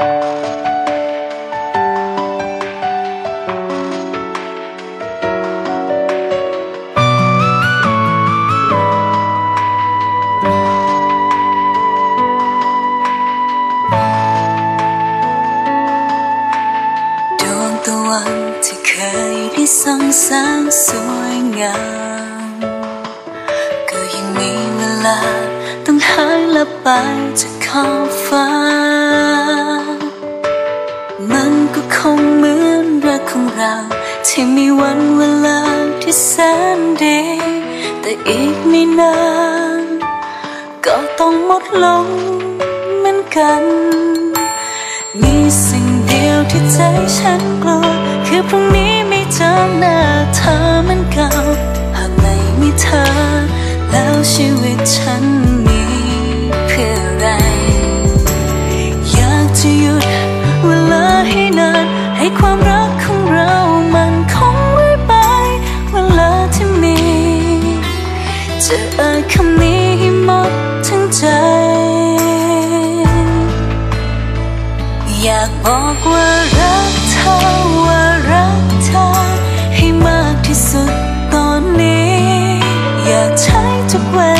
ดวงตะวันที่เคยได้ส่องแสงสวยงามก็ยังมีเวลาต้องหายลับไปจากขอบฟ้า คงเหมือนรักของเรา ที่มีวันเวลาที่แสนดี แต่อีกไม่นาน ก็ต้องหมดลงเหมือนกัน มีสิ่งเดียวที่ใจฉันกลัว คือพรุ่งนี้ไม่เจอหน้าเธอเหมือนเก่า หากไม่มีเธอ แล้วชีวิตฉัน ให้ความรักของเรามันคงไว้ไปเวลาที่มีจะเอ่ยคำนี้ให้หมดทั้งใจ อยากบอกว่ารักเธอว่ารักเธอให้มากที่สุดตอนนี้ อยากใช้ทุกเวล